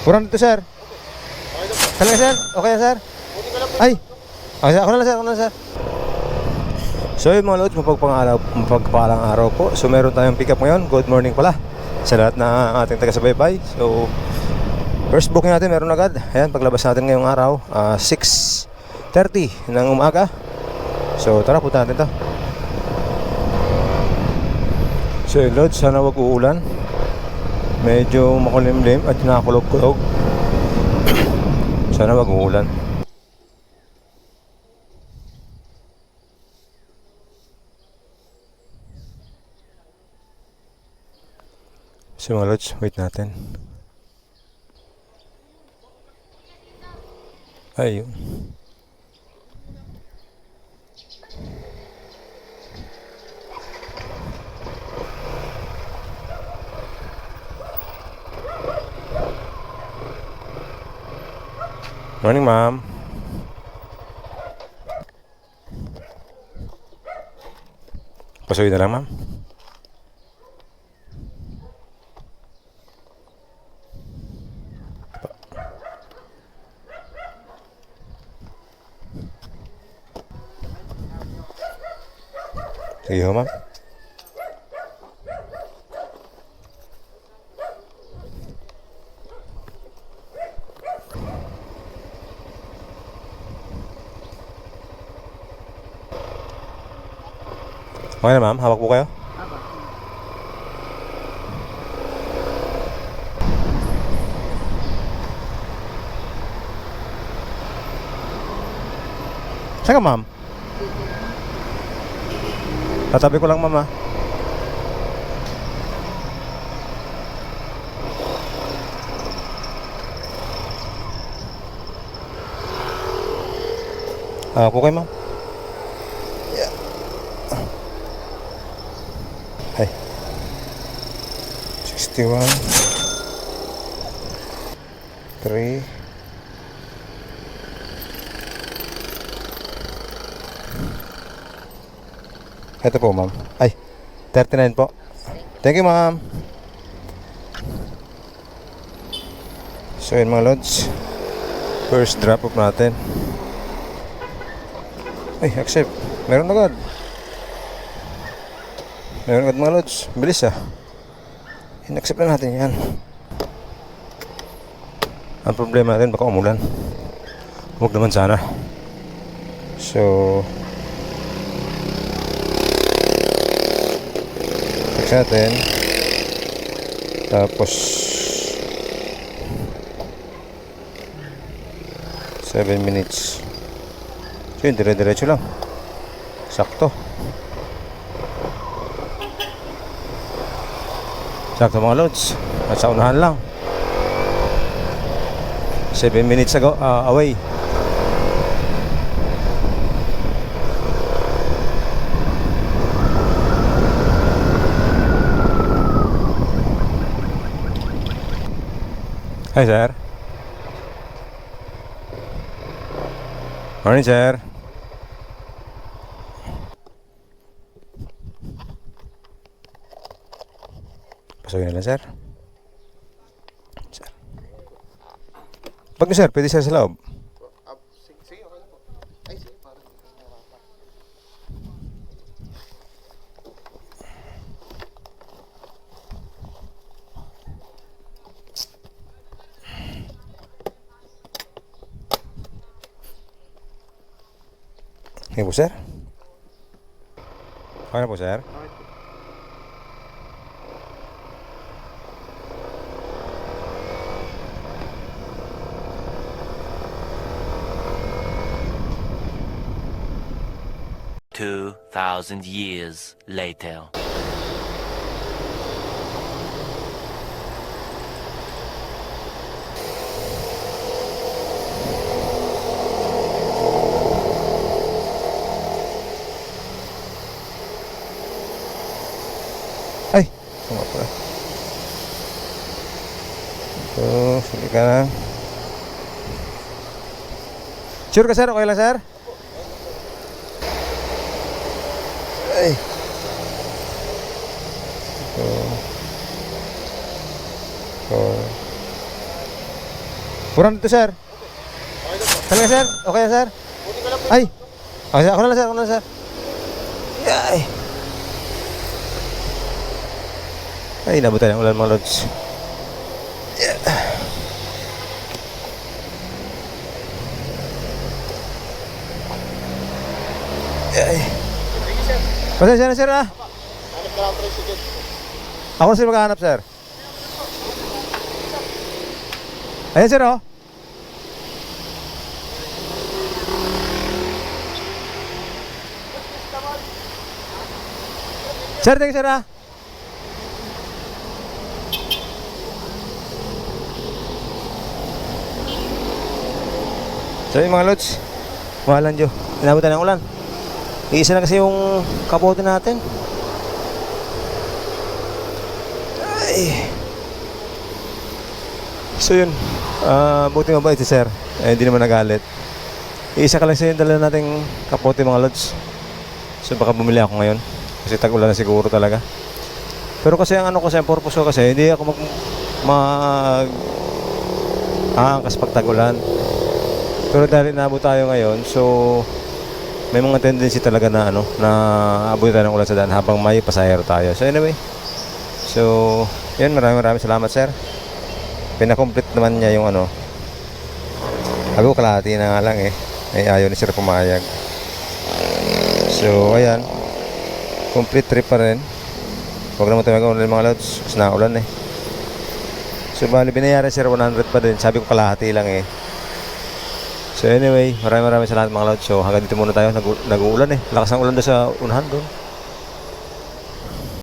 Kurang dito, sir. Talaga, sir? Okay na, sir? Ay! Sir. Ako na lang, sir. Ako na lang, sir. So yun mga lods, mapagpangaraw, mapagpalang araw po. So meron tayong pick up ngayon. Good morning pala sa lahat na ating taga-subaybay. So first booking natin meron agad. Ayan, paglabas natin ngayong araw, ah, 6.30 ng umaga. So tara, punta natin to. So yun sana wag uulan. Medyo makulimlim at nakakulog-kulog. sana wag uulan. So mga lods, wait natin. Ayun. Morning, ma'am. Pasukin na lang, ma'am. Sige ho. Okay na, ma'am. Hawak po kayo. Saan ka, ma'am? Tatabi ko lang, mama. Ah, po kayo, ma'am. Ay. 61 3 Ito po, ma'am. Ay, 39 po. Thank you, ma'am. So, yun mga lods. First drop off natin. Ay, accept. Meron agad. Meron agad mga lods. Bilis ah. In-accept na natin yan. Ang problema natin, baka umulan. Huwag naman sana. So, Check natin. Tapos 7 minutes. So yun, dire-diretso lang. Sakto. Sakto mga loads. At sa unahan lang. 7 minutes ago, ah, away. Hi, sir. Morning, sir. Pasukin na lang, sir. Sir. Pag sir, pwede sir sa loob. Sige, okay na po. Ay, sige, 2,000 years later. Ay, sama pala. Ito, suli ka. Sure ka sir? Okay lang sir? Ay. Ito. Ito. Kurang dito, sir. Sir? Okay, sir? Lang po. Ay! Okay, sir. Na lang, sir. Ako na lang, sir. Ay! Ay, nabutan ng ulan mga. Pasensya na, sir, ah. Lang tricycle. Ako sir maghahanap, sir. Ayan, sir, oh. Sir, thank you, sir, ah. So yung mga lods, mahalan Diyo, inabutan ng ulan. Iisa na kasi yung kapote natin. Ay. So yun, ah buti mabait si sir. Eh, hindi naman nagalit. Iisa ka lang sa yung dala nating kapote mga lods. So baka bumili ako ngayon. Kasi tag-ulan na siguro talaga. Pero kasi ang ano kasi, ang purpose ko kasi, hindi ako mag... mag aangkas pag tag-ulan. Pero dahil inaabot tayo ngayon, so may mga tendency talaga na ano, na abutin tayo ng ulan sa daan habang may pasahero tayo. So anyway, so yun, maraming maraming salamat sir. Pinakomplete naman niya yung ano. Ako kalahati na nga lang eh. Ay ayaw ni sir pumayag. So ayan, complete trip pa rin. Huwag naman tayo mag-ulan mga lods, kasi naulan eh. So bali binayaran sir 100 pa din. Sabi ko kalahati lang eh. So anyway, maraming maraming salamat mga lods. So hanggang dito muna tayo. Nag- nag-uulan eh. Lakas ng ulan doon sa unahan doon.